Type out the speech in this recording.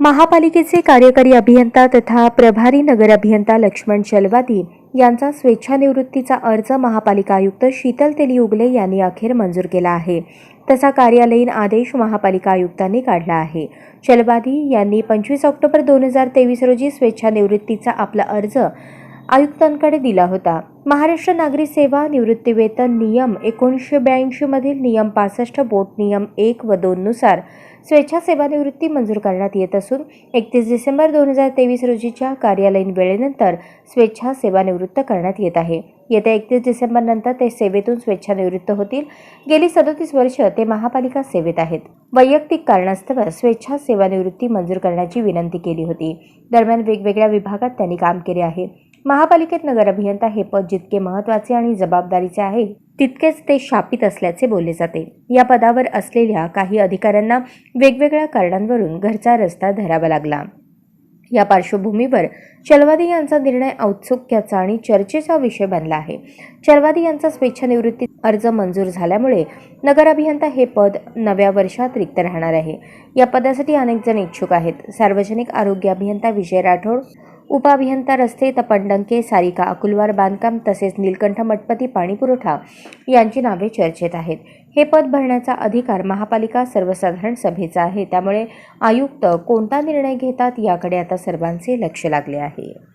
महापालिकेचे कार्यकारी अभियंता तथा प्रभारी नगर अभियंता लक्ष्मण शलवादी यांचा स्वेच्छानिवृत्तीचा अर्ज महापालिका आयुक्त शीतल तेली उगले यांनी अखेर मंजूर केला आहे. तसा कार्यालयीन आदेश महापालिका आयुक्तांनी काढला आहे. शलवादी यांनी पंचवीस ऑक्टोबर दोन हजार तेवीस रोजी स्वेच्छानिवृत्तीचा आपला अर्ज आयुक्तांकडे दिला होता. महाराष्ट्र नागरी सेवा निवृत्तीवेतन नियम एकोणीसशे ब्याऐंशीमधील नियम पासष्ट बोट नियम एक व दोननुसार स्वेच्छा सेवानिवृत्ती मंजूर करण्यात येत असून एकतीस डिसेंबर दोन हजार तेवीस रोजीच्या कार्यालयीन वेळेनंतर स्वेच्छा सेवानिवृत्त करण्यात येत आहे. येत्या एकतीस डिसेंबरनंतर ते सेवेतून स्वेच्छानिवृत्त होतील. गेली सदोतीस वर्ष ते महापालिका सेवेत आहेत. वैयक्तिक कारणास्तव स्वेच्छा सेवानिवृत्ती मंजूर करण्याची विनंती केली होती. दरम्यान वेगवेगळ्या विभागात त्यांनी काम केले आहे. महापालिकेत नगर अभियंता हे पद जितके महत्त्वाचे आणि जबाबदारीचे आहे तितकेच ते शापित असल्याचे बोलले जाते. या पदावर असलेल्या काही अधिकाऱ्यांना वेगवेगळ्या कारणांवरून घरचा रस्ता धरावा लागला. या पार्श्वभूमीवर चलवादी यांचा निर्णय औत्सुक्याचा आणि चर्चेचा विषय बनला आहे. चलवादी यांचा स्वेच्छानिवृत्ती अर्ज मंजूर झाल्यामुळे नगर अभियंता हे पद नव्या वर्षात रिक्त राहणार आहे. या पदासाठी अनेक जण इच्छुक आहेत. सार्वजनिक आरोग्य अभियंता विजय राठोड उपअभियंता रस्ते तपन डंके सारिका अकुलवार बांधकाम तसेच नीलकंठ मठपती पाणीपुरवठा यांची नावे चर्चेत आहेत. हे पद भरण्याचा अधिकार महापालिका सर्वसाधारण सभेचा आहे. त्यामुळे आयुक्त कोणता निर्णय घेतात याकडे आता सर्वांचे लक्ष लागले आहे.